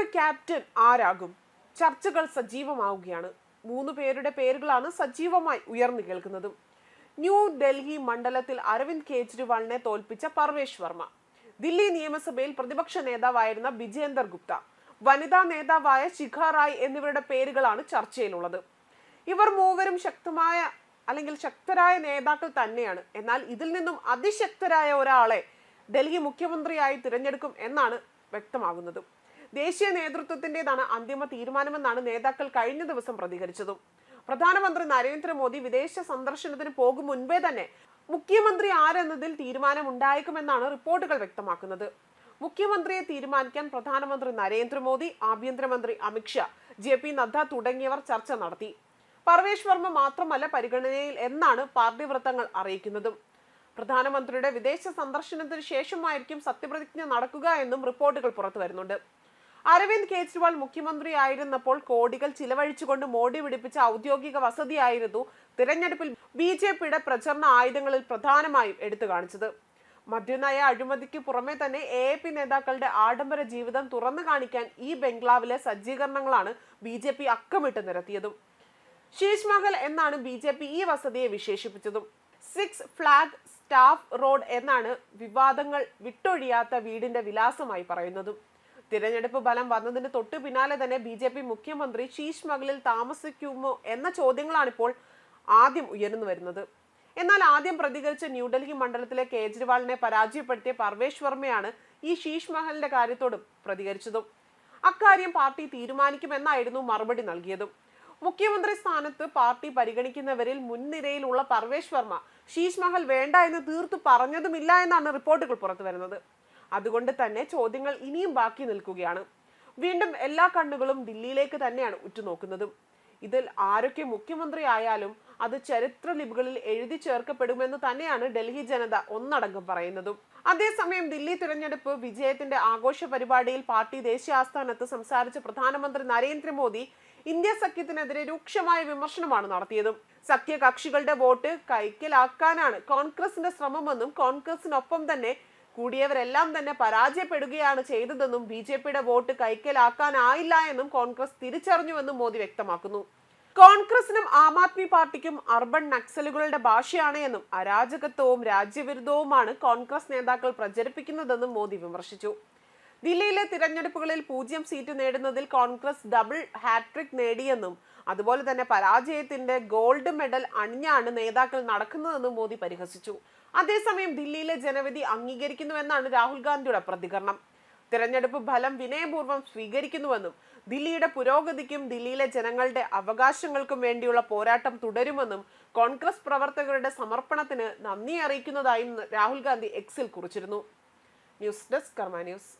ദില്ലിയുടെ captain ആരാകും? ചർച്ചകൾ സജീവമാവുകയാണ്. മൂന്ന് പേരുടെ പേരുകളാണ് സജീവമായി ഉയർന്നു കേൾക്കുന്നതും. ന്യൂ ഡൽഹി മണ്ഡലത്തിൽ അരവിന്ദ് കെജ്രിവാളിനെ തോൽപ്പിച്ച പർവേഷ് വർമ്മ. ദില്ലി നിയമസഭയിൽ പ്രതിപക്ഷ നേതാവായിരുന്ന വിജേന്ദർ ഗുപ്ത വനിതാ നേതാവായ ശിഖ റായ് എന്നിവരുടെ പേരുകളാണ് ചർച്ചയിലുള്ളത്. ഇവർ മൂവരും ശക്തമായ അല്ലെങ്കിൽ ശക്തരായ നേതാക്കൾ തന്നെയാണ്. എന്നാൽ ഇതിൽ നിന്നും അതിശക്തരായ ഒരാളെ ഡൽഹി മുഖ്യമന്ത്രിയായി തിരഞ്ഞെടുക്കും എന്നാണ് വ്യക്തമാകുന്നത്. ദേശീയ നേതൃത്വത്തിന്റെതാണ് അന്തിമ തീരുമാനമെന്നാണ് നേതാക്കൾ കഴിഞ്ഞ ദിവസം പ്രതികരിച്ചതും. പ്രധാനമന്ത്രി നരേന്ദ്രമോദി വിദേശ സന്ദർശനത്തിന് പോകും മുൻപേ തന്നെ മുഖ്യമന്ത്രി ആരെന്നതിൽ തീരുമാനമുണ്ടായേക്കുമെന്നാണ് റിപ്പോർട്ടുകൾ വ്യക്തമാക്കുന്നത്. മുഖ്യമന്ത്രിയെ തീരുമാനിക്കാൻ പ്രധാനമന്ത്രി നരേന്ദ്രമോദി ആഭ്യന്തരമന്ത്രി അമിത്ഷാ ജെ പി നദ്ദ തുടങ്ങിയവർ ചർച്ച നടത്തി. പർവേഷ് വർമ്മ മാത്രമല്ല പരിഗണനയിൽ എന്നാണ് പാർട്ടി വൃത്തങ്ങൾ അറിയിക്കുന്നതും. പ്രധാനമന്ത്രിയുടെ വിദേശ സന്ദർശനത്തിന് ശേഷമായിരിക്കും സത്യപ്രതിജ്ഞ നടക്കുക എന്നും റിപ്പോർട്ടുകൾ പുറത്തു വരുന്നുണ്ട് അരവിന്ദ് കെജ്രിവാൾ മുഖ്യമന്ത്രിയായിരുന്നപ്പോൾ കോടികൾ ചിലവഴിച്ചുകൊണ്ട് മോഡി പിടിപ്പിച്ച ഔദ്യോഗിക വസതിയായിരുന്നു തിരഞ്ഞെടുപ്പിൽ ബി ജെ പിയുടെ പ്രചരണ ആയുധങ്ങളിൽ പ്രധാനമായും എടുത്തു കാണിച്ചത്. മദ്യനയ അഴിമതിക്ക് പുറമെ തന്നെ എ പി നേതാക്കളുടെ ആഡംബര ജീവിതം തുറന്നു കാണിക്കാൻ ഈ ബംഗ്ലാവിലെ സജ്ജീകരണങ്ങളാണ് ബി ജെ പി അക്കമിട്ട് നിരത്തിയതും. ശീഷ് മഹൽ എന്നാണ് ബി ജെ പി ഈ വസതിയെ വിശേഷിപ്പിച്ചതും. സിക്സ് ഫ്ലാഗ് സ്റ്റാഫ് റോഡ് എന്നാണ് വിവാദങ്ങൾ വിട്ടൊഴിയാത്ത വീടിന്റെ വിലാസമായി പറയുന്നതും. തിരഞ്ഞെടുപ്പ് ഫലം വന്നതിന് തൊട്ടു പിന്നാലെ തന്നെ ബി ജെ പി മുഖ്യമന്ത്രി ശീഷ് മകളിൽ താമസിക്കുമോ എന്ന ചോദ്യങ്ങളാണ് ഇപ്പോൾ ആദ്യം ഉയർന്നു വരുന്നത്. എന്നാൽ ആദ്യം പ്രതികരിച്ച ന്യൂഡൽഹി മണ്ഡലത്തിലെ കേജ്രിവാളിനെ പരാജയപ്പെടുത്തിയ പർവേഷ് വർമ്മയാണ് ഈ ശീഷ് മഹലിന്റെ കാര്യത്തോടും പ്രതികരിച്ചതും. അക്കാര്യം പാർട്ടി തീരുമാനിക്കുമെന്നായിരുന്നു മറുപടി നൽകിയതും. മുഖ്യമന്ത്രി സ്ഥാനത്ത് പാർട്ടി പരിഗണിക്കുന്നവരിൽ മുൻനിരയിലുള്ള പർവേഷ് വർമ്മ ശീഷ് മഹൽ വേണ്ട എന്ന് തീർത്തു പറഞ്ഞതുമില്ല എന്നാണ് റിപ്പോർട്ടുകൾ പുറത്തു വരുന്നത് അതുകൊണ്ട് തന്നെ ചോദ്യങ്ങൾ ഇനിയും ബാക്കി നിൽക്കുകയാണ്. വീണ്ടും എല്ലാ കണ്ണുകളും ദില്ലിയിലേക്ക് തന്നെയാണ് ഉറ്റുനോക്കുന്നത്. ഇതിൽ ആരൊക്കെ മുഖ്യമന്ത്രി ആയാലും അത് ചരിത്ര ലിപികളിൽ എഴുതി ചേർക്കപ്പെടുമെന്ന് തന്നെയാണ് ഡൽഹി ജനത ഒന്നടങ്കം പറയുന്നതും. അതേസമയം ദില്ലി തിരഞ്ഞെടുപ്പ് വിജയത്തിന്റെ ആഘോഷ പരിപാടിയിൽ പാർട്ടി ദേശീയ ആസ്ഥാനത്ത് സംസാരിച്ച പ്രധാനമന്ത്രി നരേന്ദ്രമോദി ഇന്ത്യ സഖ്യത്തിനെതിരെ രൂക്ഷമായ വിമർശനമാണ് നടത്തിയതും. സഖ്യകക്ഷികളുടെ വോട്ട് കൈക്കലാക്കാനാണ് കോൺഗ്രസിന്റെ ശ്രമമെന്നും കോൺഗ്രസിനൊപ്പം തന്നെ കൂടിയവരെല്ലാം തന്നെ പരാജയപ്പെടുകയാണ് ചെയ്തതെന്നും ബി ജെ പിയുടെ വോട്ട് കൈക്കലാക്കാനായില്ല എന്നും കോൺഗ്രസ് തിരിച്ചറിഞ്ഞുവെന്നും മോദി വ്യക്തമാക്കുന്നു. കോൺഗ്രസിനും ആം ആദ്മി പാർട്ടിക്കും അർബൻ നക്സലുകളുടെ ഭാഷയാണ് എന്നും അരാജകത്വവും രാജ്യവിരുദ്ധവുമാണ് കോൺഗ്രസ് നേതാക്കൾ പ്രചരിപ്പിക്കുന്നതെന്നും മോദി വിമർശിച്ചു. ദില്ലിയിലെ തിരഞ്ഞെടുപ്പുകളിൽ പൂജ്യം സീറ്റ് നേടുന്നതിൽ കോൺഗ്രസ് ഡബിൾ ഹാട്രിക് നേടിയെന്നും അതുപോലെ തന്നെ പരാജയത്തിന്റെ ഗോൾഡ് മെഡൽ അണിഞ്ഞാണ് നേതാക്കൾ നടക്കുന്നതെന്നും മോദി പരിഹസിച്ചു. അതേസമയം ദില്ലിയിലെ ജനവിധി അംഗീകരിക്കുന്നുവെന്നാണ് രാഹുൽ ഗാന്ധിയുടെ പ്രതികരണം. തിരഞ്ഞെടുപ്പ് ഫലം വിനയപൂർവം സ്വീകരിക്കുന്നുവെന്നും ദില്ലിയുടെ പുരോഗതിക്കും ദില്ലിയിലെ ജനങ്ങളുടെ അവകാശങ്ങൾക്കും വേണ്ടിയുള്ള പോരാട്ടം തുടരുമെന്നും കോൺഗ്രസ് പ്രവർത്തകരുടെ സമർപ്പണത്തിന് നന്ദി അറിയിക്കുന്നതായും രാഹുൽ ഗാന്ധി എക്സിൽ കുറിച്ചിരുന്നു. News desk Karma news.